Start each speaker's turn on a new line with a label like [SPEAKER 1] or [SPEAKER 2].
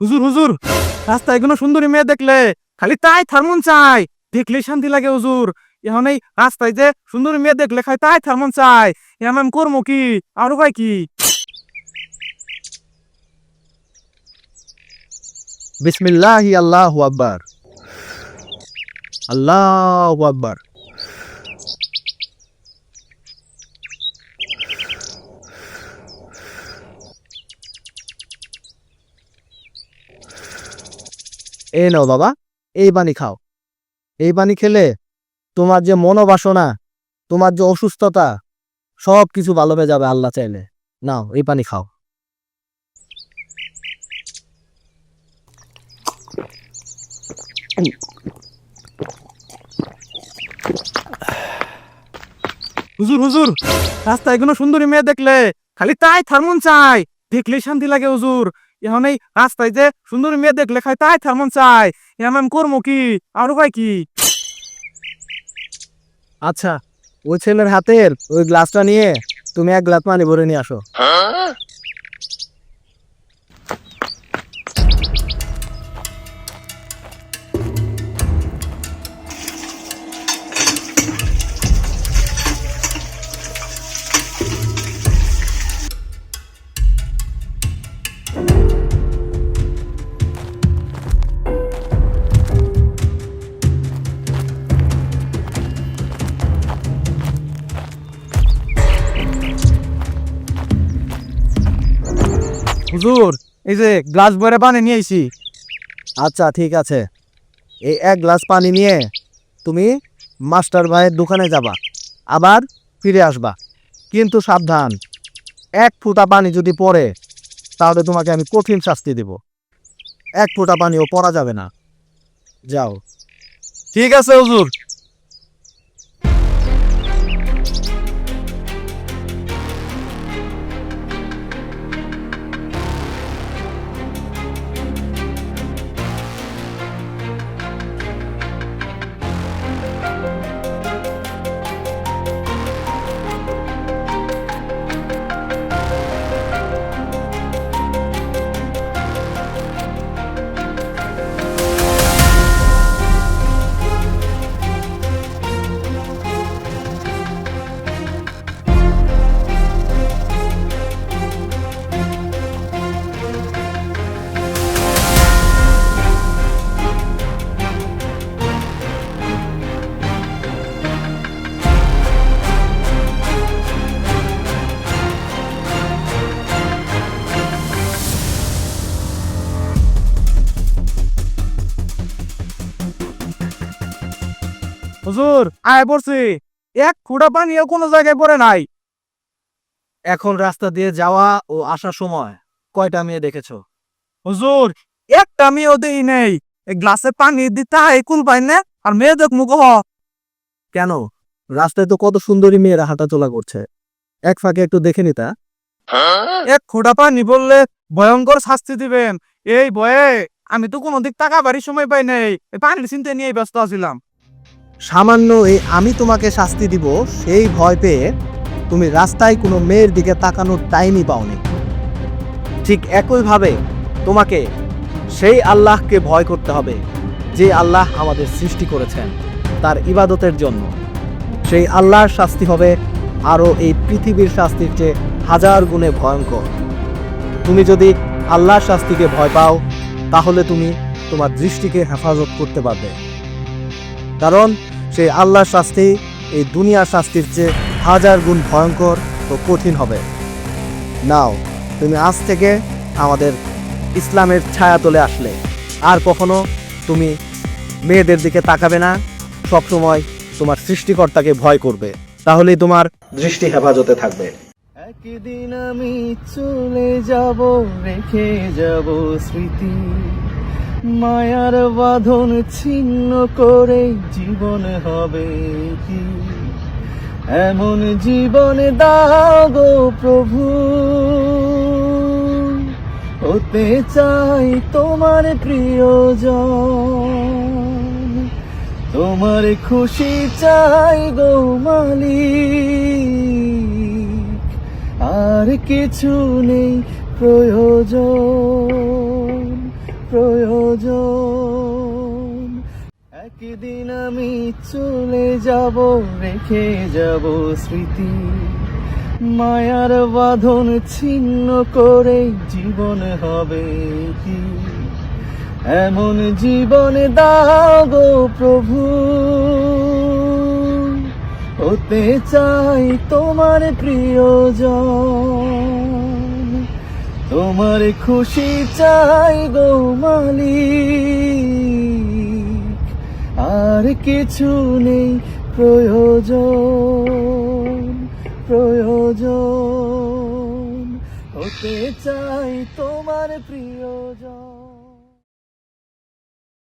[SPEAKER 1] হুজুর হুজুর, রাস্তায় কোনো সুন্দরী মেয়ে দেখলে খালি তাই থারমন চাই। দেখলে শান্তি লাগে হুজুর। এখন এই রাস্তায় যে সুন্দরী মেয়ে দেখলে খালি তাই থার্মন চাই। এখন আমি করব কি? আর উপায় কি?
[SPEAKER 2] বিসমিল্লাহি আল্লাহু আকবার। আল্লাহু আকবার। এই নাও বাবা, এই পানি খাও। এই পানি খেলে তোমার যে মনোবাসনা, তোমার যে অসুস্থতা, সব কিছু ভালো হয়ে যাবে আল্লাহ চাইলে। নাও, এই পানি খাও।
[SPEAKER 1] হুজুর হুজুর, রাস্তায় কোনো সুন্দরী মেয়ে দেখলে খালি তাই থারমন চাই। দেখলে শান্তি লাগে, হুজুর। এখন এই রাস্তায় যে সুন্দর মেয়ে দেখলে খালি তাই থারমন চাই এখন আমি করব কি? আর উপায় কি?
[SPEAKER 2] আচ্ছা ওই ছেলের হাতের ওই গ্লাসটা নিয়ে তুমি এক গ্লাস পানি ভরে নিয়ে আসো।
[SPEAKER 1] হুজুর এই যে গ্লাস ভরে পানি নিয়ে আইছি।
[SPEAKER 2] আচ্ছা ঠিক আছে। এই এক গ্লাস পানি নিয়ে তুমি মাস্টার ভাইয়ের দোকানে যাবা আবার ফিরে আসবা। কিন্তু সাবধান এক ফুটা পানি যদি পড়ে তাহলে তোমাকে আমি কঠিন শাস্তি দেব। এক ফোঁটা পানিও পড়া যাবে না। যাও।
[SPEAKER 1] ঠিক আছে হুজুর। হুজুর আয় পড়ছি। এক ফুটা পানিও কোনো জায়গায় পড়ে নাই।
[SPEAKER 2] এখন রাস্তা দিয়ে যাওয়া ও আসার সময় কয়টা মেয়ে দেখেছ?
[SPEAKER 1] হুজুর একটা মেয়েও দেই নেই। গ্লাসে পানি দিতে হয় কুল পাই না আর মেয়ে দেখ মুখ
[SPEAKER 2] কেন? রাস্তায় তো কত সুন্দরী মেয়েরা হাঁটাচলা করছে। এক ফাঁকে একটু দেখে নিতা।
[SPEAKER 1] এক ফোঁটা পানি বললে ভয়ঙ্কর শাস্তি দিবেন। এই ভয়ে আমি তো কোনো দিক টাকা বাড়ির সময় পাই নাই। পানির চিন্তা নিয়ে ব্যস্ত আছিলাম।
[SPEAKER 2] সামান্য এই আমি তোমাকে শাস্তি দিব, সেই ভয় পেয়ে তুমি রাস্তায় কোনো মেয়ের দিকে তাকানোর টাইমই পাওনি। ঠিক একইভাবে তোমাকে সেই আল্লাহকে ভয় করতে হবে, যে আল্লাহ আমাদের সৃষ্টি করেছেন তার ইবাদতের জন্য। সেই আল্লাহর শাস্তি হবে আরও এই পৃথিবীর শাস্তির চেয়ে হাজার গুণে ভয়ঙ্কর। তুমি যদি আল্লাহর শাস্তিকে ভয় পাও, তাহলে তুমি তোমার দৃষ্টিকে হেফাজত করতে পারবে। কারণ সেই আল্লাহর শাস্তি এই দুনিয়ার শাস্তির চেয়ে হাজার গুণ ভয়ঙ্কর ও কঠিন হবে। নাও, তুমি আজ থেকে আমাদের ইসলামের ছায়া তলে আসলে। আর কখনো তুমি মেয়েদের দিকে তাকাবে না, সবসময় তোমার সৃষ্টিকর্তাকে ভয় করবে। তাহলেই তোমার দৃষ্টি হেফাজতে থাকবে।
[SPEAKER 3] একদিন আমি চলে যাব, রেখে যাব স্মৃতি। মায়ার বাঁধন ছিন্ন করে জীবন হবে কি? এমন জীবন দাও গো প্রভু। হতে চাই তোমার প্রিয়জন। তোমার খুশি চাই গো মালিক। আর কিছু নেই প্রয়োজন। প্রয়োজন। একদিন আমি চলে যাব, রেখে যাব স্মৃতি। মায়ার বাঁধন ছিন্ন করে জীবন হবে কি? এমন জীবন দাও গো প্রভু। হতে চাই তোমার প্রিয়জন। তোমার খুশি চাই গো মালিক। আর কিছু নেই প্রয়োজন প্রয়োজন। হতে চাই তোমার প্রিয়জন।